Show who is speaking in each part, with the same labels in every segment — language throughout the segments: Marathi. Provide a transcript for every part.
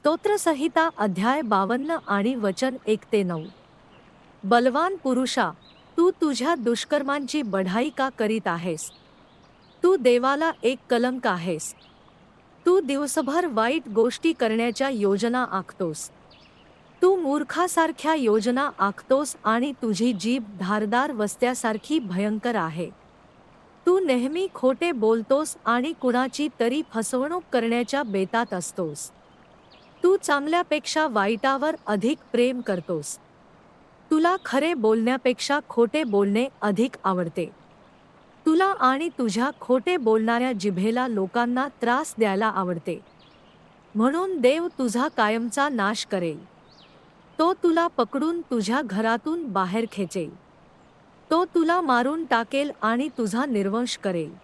Speaker 1: स्तोत्रसंहिता अध्याय बावन्न आणि वचन एक ते नऊ. बलवान पुरुषा तू तुझ्या दुष्कर्मांची बढाई का करीत आहेस. तू देवाला एक कलंक आहेस. तू दिवसभर वाईट गोष्टी करण्याच्या योजना आखतोस. तू मूर्खासारख्या योजना आखतोस आणि तुझी जीभ धारदार वस्त्यासारखी भयंकर आहे. तू नेहमी खोटे बोलतोस आणि कुणाची तरी फसवणूक करण्याच्या बेतात असतोस. तू चांगल्यापेक्षा वाईटावर अधिक प्रेम करतोस. तुला खरे बोलण्यापेक्षा खोटे बोलणे अधिक आवडते. तुला आणि तुझ्या खोटे बोलणाऱ्या जिभेला लोकांना त्रास द्यायला आवडते. म्हणून देव तुझा कायमचा नाश करेल. तो तुला पकडून तुझ्या घरातून बाहेर खेचेल. तो तुला मारून टाकेल आणि तुझा निर्वंश करेल.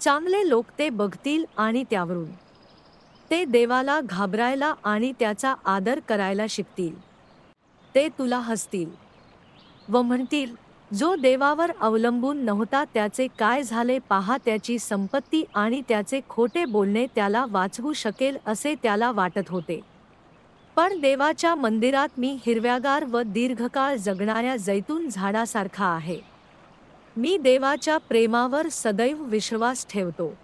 Speaker 1: चांगले लोक ते बघतील आणि त्यावरून. ते देवाला घाबरायला आणि त्याचा आदर करायला शिकतील. ते तुला हसतील. व म्हणतील जो देवावर अवलंबून नव्हता त्याचे काय झाले पहा त्याची संपत्ती आणि त्याचे खोटे बोलणे त्याला वाचवू शकेल असे त्याला वाटत होते. पण देवाच्या मंदिरात मी हिरव्यागार व दीर्घकाळ जगणाऱ्या जैतून झाडासारखा आहे. मी देवाच्या प्रेमावर सदैव विश्वास ठेवतो.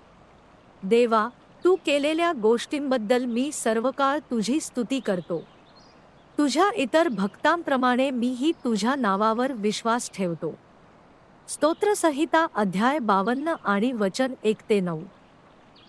Speaker 1: देवा तू केलेल्या गोष्टींबद्दल मी सर्वकाळ तुझी स्तुती करतो. तुझ्या इतर भक्तांप्रमाणे मीही तुझ्या नावावर विश्वास ठेवतो. स्तोत्रसंहिता अध्याय बावन्न आणि वचन एक ते नऊ.